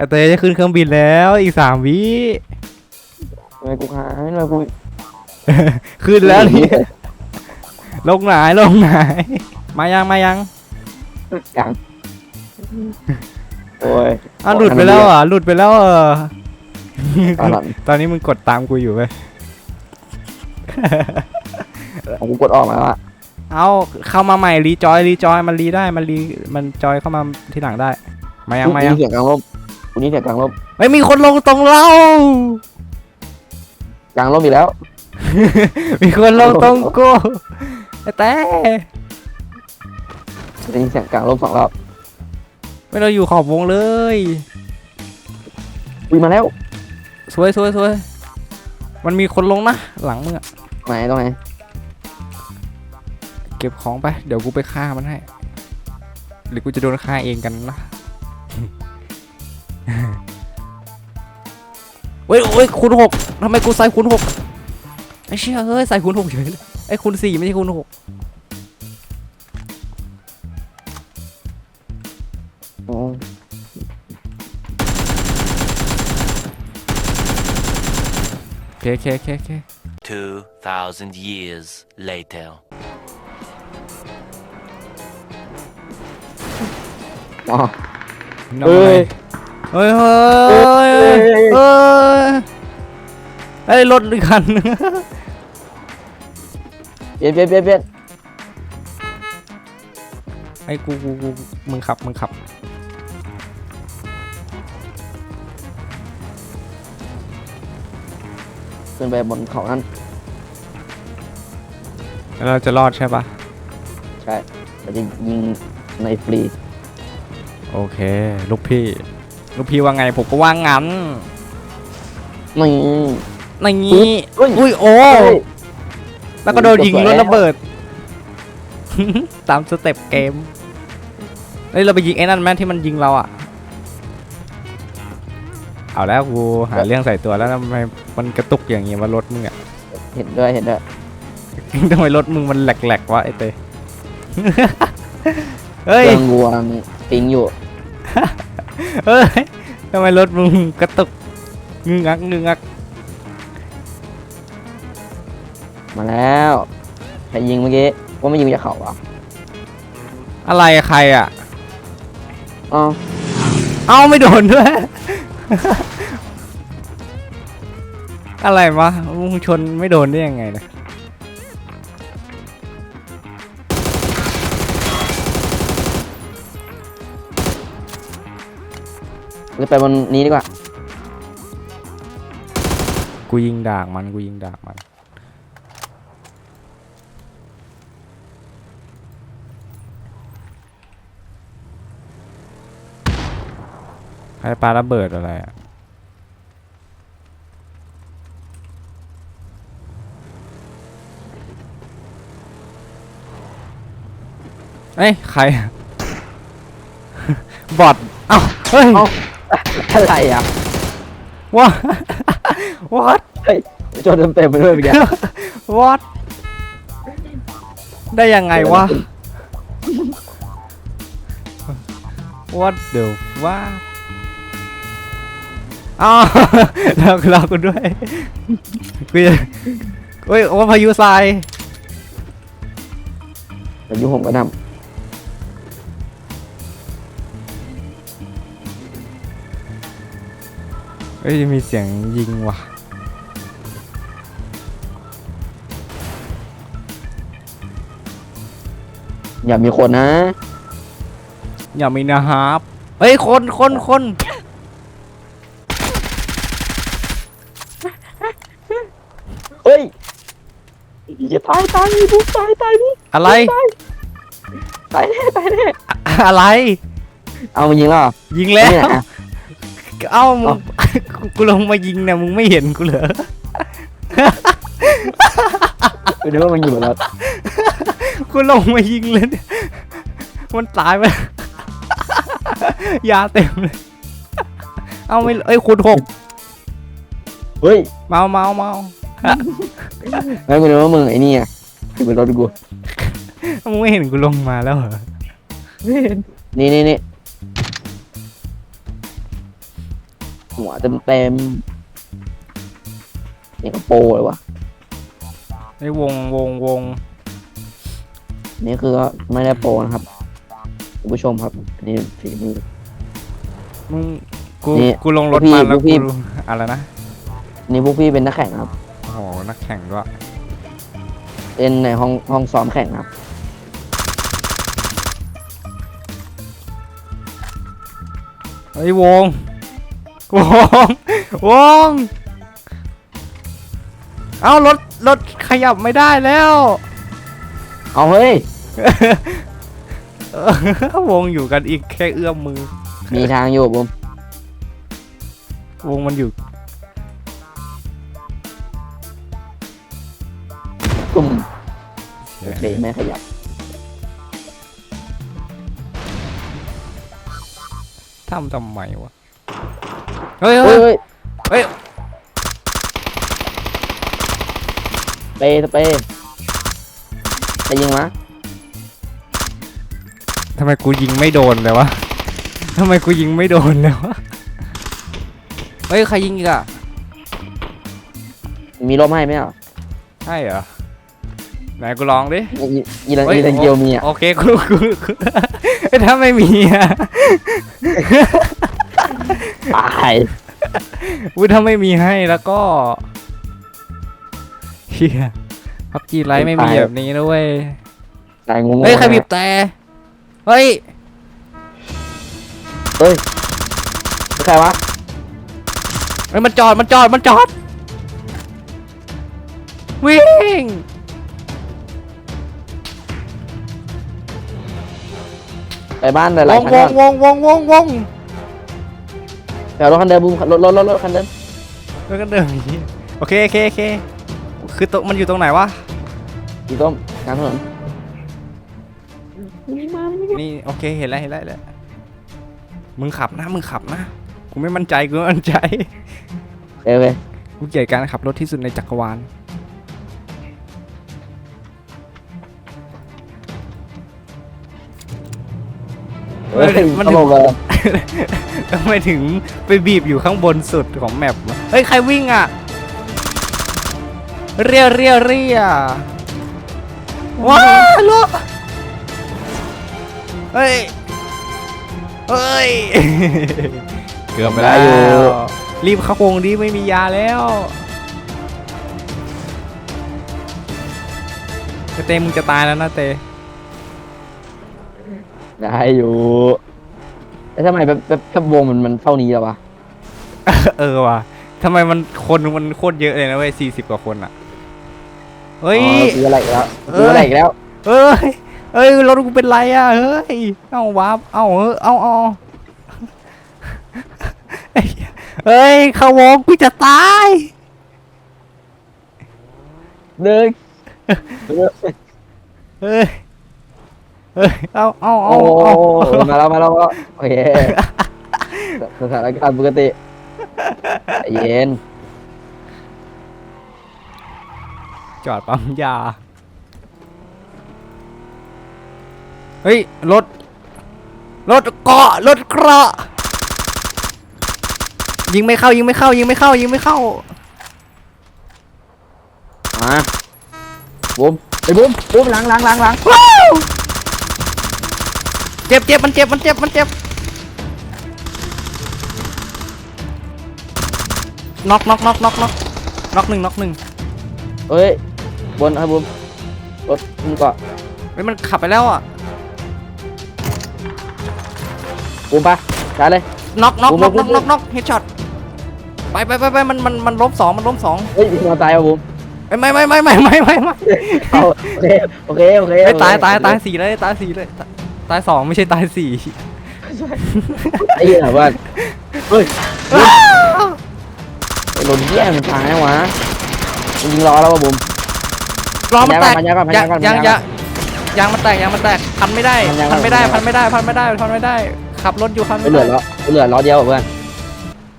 ไอเตยจะขึ้นเครื่องบินแล้วอีกสามวิทำไมกูหายทำไมกูขึ้นแล้วนี่ลงไหนลงไหนมายังมายังยังโอ้ยอ้าวหลุดไปแล้วเหรอะหลุดไปแล้วเหรอตอนหลังตอนนี้มึงกดตามกูอยู่เว้ยของกูกดออกมาแล้วอะเอาเข้ามาใหม่รีจอยรีจอยมันรีได้มันรีมันจอยเข้ามาทีหลังได้ มายังมายังกูนี่เสียงกลางลบ กูนี่เสียงกลางลบไม่มีคนลงตรงเรา กลางลบอีกแล้ว มีคนลงตรงกูไอ้แต่ได้ยินเสียงกลางลบสองรอบไม่เราอยู่ขอบวงเลยอุ้ยมาแล้ว สวยสวยสวยมันมีคนลงนะ หลังมึงอะไหนตรงไหนเก็บของไป เดี๋ยวกูไปฆ่ามันให้ หรือกูจะโดนฆ่าเองกันนะ เว้ยโอ้ยคูณหกทำไมกูใส่คูณหกไอ้เชี่ยเฮ้ยใส่คูณหกเฉยเลยไอ้คูณสี่ไม่ใช่คูณหกอ๋อโอเคโอเคโอเคโอเค 2,000 years later. อ๋อน้องอะไรเอ้ย เฮ้ยเฮ้ยเฮ้ยไอ้รถอีกคันเปลี่ยนเปลี่ยนเปลี่ยนเปลี่ยนไอ้กูกูกูมึงขับมึงขับขึ้นไปบนเขานั่นแล้วเราจะรอดใช่ปะใช่เราจะยิงในฟรีโอเค ลูกพี่ ลูกพี่ว่าไงผมก็ว่างั้นนี่ในงี้เฮ้ยอุ้ยโอ้เฮ้ยแล้วก็โดนยิงจบรแล้วถระเบิด ตามสเต็ปเกมเฮ้ยเราไปยิงไอ้นั่นแม่ที่มันยิงเราอะ เอาแล้วกูหาเรื่องใส่ตัวแล้วทำไมมันกระตุกอย่างงี้ว่ารถมึงอะ เห็นด้วยเห็นด้วยทำไมรถมึงมันแหลกๆวะไอ้เต้เคเฮ้ยรื่องวัวมีปิงอยู่เฮ้ยทำไมรถมึงกระตุกงึงงักงึงงักมาแล้วใครยิงเมื่อกี้ว่าไม่ยิงมาจากเขาเหรอะอะไรใครอะ อ๋อเอ้าไม่โดนด้วย อะไรวะมึงชนไม่โดนได้ยังไงนะ เราไปบนนี้ดีกว่า กูยิงดากมันกูยิงดากมัน ใครปาระเบิดอะไรอะ เอ้ย ใครอะบอทเอ้าเฮ้ย เอ้า อะไรอะว่า what โจนเต็มๆไปด้วยเมื่อกี้ what ได้ยังไงวะ what the fuck อ้าวเราเรากูด้วยกูจะเฮ้ยโอ้พายุทราย แต่ยุผมก็น เฮ้ยมีเสียงยิงว่ะำอย่ามีคนนะ อย่ามีนะครับเฮ้ยคนคนคนเฮ้ยอย่าตายตายดิบุ๊กตายตายดิอะไรตายแน่ตายแน่อะไร เอามายิงแล้วเหรอยิงแล้วเนี่ยอะ เอ้ามึงกูลงมายิงเนี่ยมึงไม่เห็นกูเหรอไม่รู้ว่ามันอยู่บนรถกูลงมายิงเลยเนี่ยมันตายไปยาเต็มเลย เอาไม่เอ้ยคูณหกเฮ้ย เมาเมาเมาไม่รู้ว่ามึงไอ้นี่อะอยู่บนรถกูมึงไม่เห็นกูลงมาแล้วเหรอนี่นี่นี่ หัวเต็มเต็มๆนี่ก็โปรเลยวะไอ้วงวงวงนี่คือไม่ได้โปรนะครับคุณผู้ชมครับอันนี่ฝีมือ มึงกูนี่กูลงรถพี่มาแล้วพี่ กูอะไรนะนี่พวกพี่เป็นนักแข่งครับ โอ้โหนักแข่งด้วยเป็นในห้องห้องซ้อมแข่งครับ ไอ้ยวง วงวงเอ้ารถรถขยับไม่ได้แล้ว เอาเฮ้ยเออวงอยู่กันอีกแค่เอื้อมมือ มีทางอยู่บุมวงมันอยู่ตุ่มโอเคไม่ขยับ ทำทำไมวะ เฮ้ยเฮ้เฮ้ยยเฮ้ยเฮ้ยสเปรย์สเปรย์จะยิงมะทำไมกูยิงไม่โดนเลยวะทำไมกูยิงไม่โดนเลยวะเฮ้ยใครยิงอีกอะมีลมให้ไหมอะใช่เหรอไหนกูลองดิ อีอีลังฮ้อีลังเกียวมีอะโอเคกูกูกูถ้าไม่มีอะ ตายอุ้ยถ้าไม่มีให้แล้วก็เฮียพับจีไลท์ไม่มีแบบนี้นะเว้ยตายงงๆเฮ้ยใครบีบแต่เฮ้ยเฮ้ยใครวะเฮ้ยมันจอดมันจอดมันจอดวิ่งไปบ้านหวลายงๆคันวก่องนวงวงวงวง ไปเอารถคันเดิมบูมรถรถรถรถคันเดิมแล้วก็เดินอย่างงี้โอเคโอเคโอเคคือตรงมันอยู่ตรงไหนวะสีส้มกลางถนนนี่โอเคเห็นแล้วเห็นแล้วเห็นแล้วมึงขับนะมึงขับนะกูไม่มั่นใจกูไม่มั่นใจ เอ้ยเว้ยกูเกลียดการขับรถที่สุดในจักรวาล เฮ้ยมันตลกเลยทำไมถึงไปบีบอยู่ข้างบนสุดของแมปวะเฮ้ย ใครวิ่งอะ เรียเรียเรียว้าวลูกเฮ้ย เฮ้ย เกือบไปแล้ว รีบเข้าวงดีไม่มียาแล้วเต้มึงจะตายแล้วนะเต้ ได้อยู่แล้วทำไมแบบแบบแบบวงมันมันเท่านี้แล้ววะเออว่ะทำไมมันคนมันโคตรเยอะเลยนะเว้ยสี่สิบกว่าคนอะ เฮ้ย อ๋อซื้ออะไรอีกแล้วเอ้ยซื้ออะไรอีกแล้วเอ้ย เอ้ย รถกูเป็นไรอะ เฮ้ย เอาวาร์ปเอาเออเอาเอาเอ้ยเฮ้ยเข้าวงกูจะตายหนึ่งเฮ้ย เฮ้ยเอาเอาโอ้เอาโหเอามาแล้วมาแล้วโอเคสถานการณ์ปกติใจเย็นจอดปั๊มยา เฮ้ย รถ รถเกาะ รถเกราะ ยิงไม่เข้ายิงไม่เข้ายิงไม่เข้ายิงไม่เข้า มาบุ้มไปบุ้มบุ้มหลังหลังหลังหลังว้าว เจ็บเจ็บมันเจ็บมันเจ็บมันเจ็บน็อกน็อกน็อกน็อกน็อกน็อกหนึ่งน็อกหนึ่งเฮ้ยบนครับบุ้มรถมึงเกาะเฮ้ยมันขับไปแล้วอะบุ้มปะช้าเลย น็อกน็อกโอ้น็อกโหน็อกน็อกน็อกเฮดช็อตไปไปไปไปมันมันมันล้มสองมันล้มสองเฮ้ยมอตายป่ะบุ้มเอ้ยไม่ไม่ไม่ไม่ไม่ไม่ไม่เอาโอเคโอเคโอเคเอ้ยตายตายตายสี่เลยตายสี่เลย ตายตายสองไม่ใช่ตายสี่ไอ้เหี้ยว่าเฮ้ยไอ้รถเหี้ยมันพังแล้ววะมึงยิงล้อแล้วป่ะบุ้มล้อมันแตกพันยางก่อนพันยายางงก่อนยางพันยางก่อนยางมันแตกยางมันแตกพันไม่ได้พันยางก่พัอนนไม่ได้พัพันนยางไม่ได้พันไม่ได้พันไม่ได้ ขับรถอยู่พันไม่ไม่เหลืได้อล้อไม่เหลือล้อเดียวเหรอเพื่อน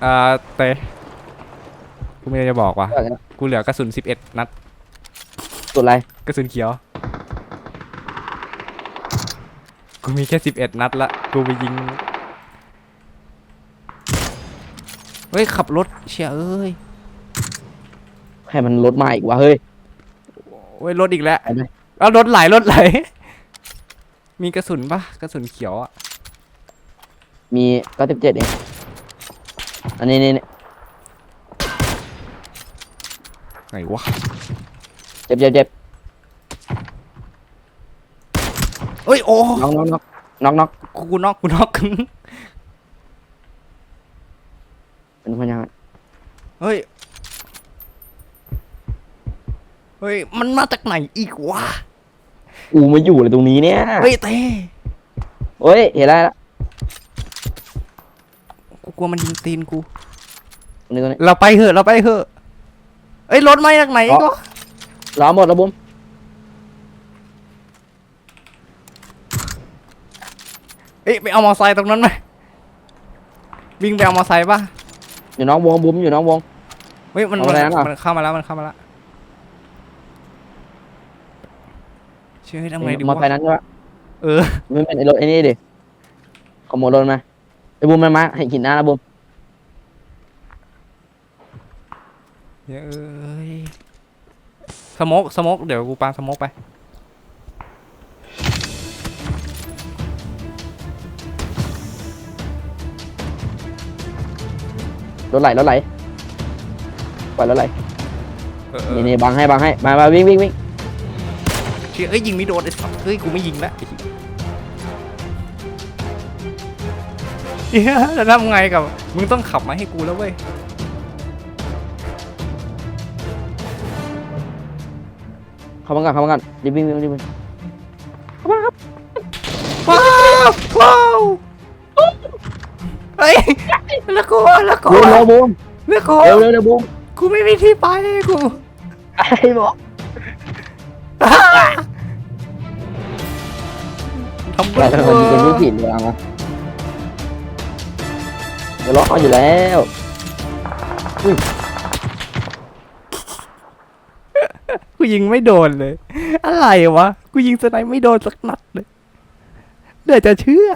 เอ่อเตะกูไม่ได้จะบอกว่ะกูเหลือกระสุน11นัดสุดอะไรกระสุนเขียว กูมีแค่11นัดละ กูไปยิง เฮ้ย ขับรถเชียเอ้ย ให้มันรถมาอีกวะเฮ้ย เว้ยรถอีกแล้ว ไปไหม เอารถไหลรถไหล มีกระสุนปะกระสุนเขียวอะมีเก้าสิบเจ็ดเองอันนี้นี่นี่ไหนวะ เจ็บเจ็บเจ็บ เอ้ยโอ้น็อกน็อกน็อกน็อกน็อกกูกูน็อกกูน็อกเป็นพยานเฮ้ยเฮ้ยมันมาจากไหนอีกวะกูมาอยู่เลยตรงนี้เนี่ยเฮ้ยเต้เฮ้ยเห็นแล้วละกูกลัวมันยิงตีนกูตรงนี้ตรงนี้เราไปเถอะเราไปเถอะเอ้ยรถมาจากไหนก็ล้อหมดแล้วบุ้ม เอ้ยไปเอามอไซค์ตรงนั้นไหมวิ่งไปเอามอไซค์ป่ะอยู่น้องวงบุ้มอยู่น้องวง เฮ้ยมันเอามันอะไรนะมันเข้ามาแล้วมันเข้ามาแล้วเชื่อทำไงดีมอไซวะค์นั้นใช่ปะเออไม่เป็นไอ้รถไอ้นี่ดิขโมยรถมาไอ้บุ้มมันมาให้หินหน้าแล้วบุ้มเอ้ยสโมกสโมกเดี๋ยวกูปาสโมกไป รถไหลรถไหลปล่อยรถไหลเออเออนี่นี่บังให้บังให้มามาวิ่งวิ่งวิ่งเชื่อเอ้ยยิงไม่โดนไอ้สัสเฮ้ยกูไม่ยิงแล้วเฮียจะทำไงกับมึงต้องขับมาให้กูแล้วเว้ยเข้ามาก่อนเข้ามาก่อนรีบวิ่งวิ่งรีบวิ่งว้าวว้าวเฮ้ ยแล้วกูแล้วกูบูมเร็วบูมแล้วกูเร็วเร็วเร็วบูมกูไม่มีที่ไปกูไอ้บอกทำเราเป็นคนเป็นผู้ผิดเลยอะเดี๋ยวล็อกเอาอยู่แล้วกูยิงไม่โดนเลย อะไรวะ กูยิงสไนไม่โดนสักนัดเลยเดี๋ยวจะเชื่อ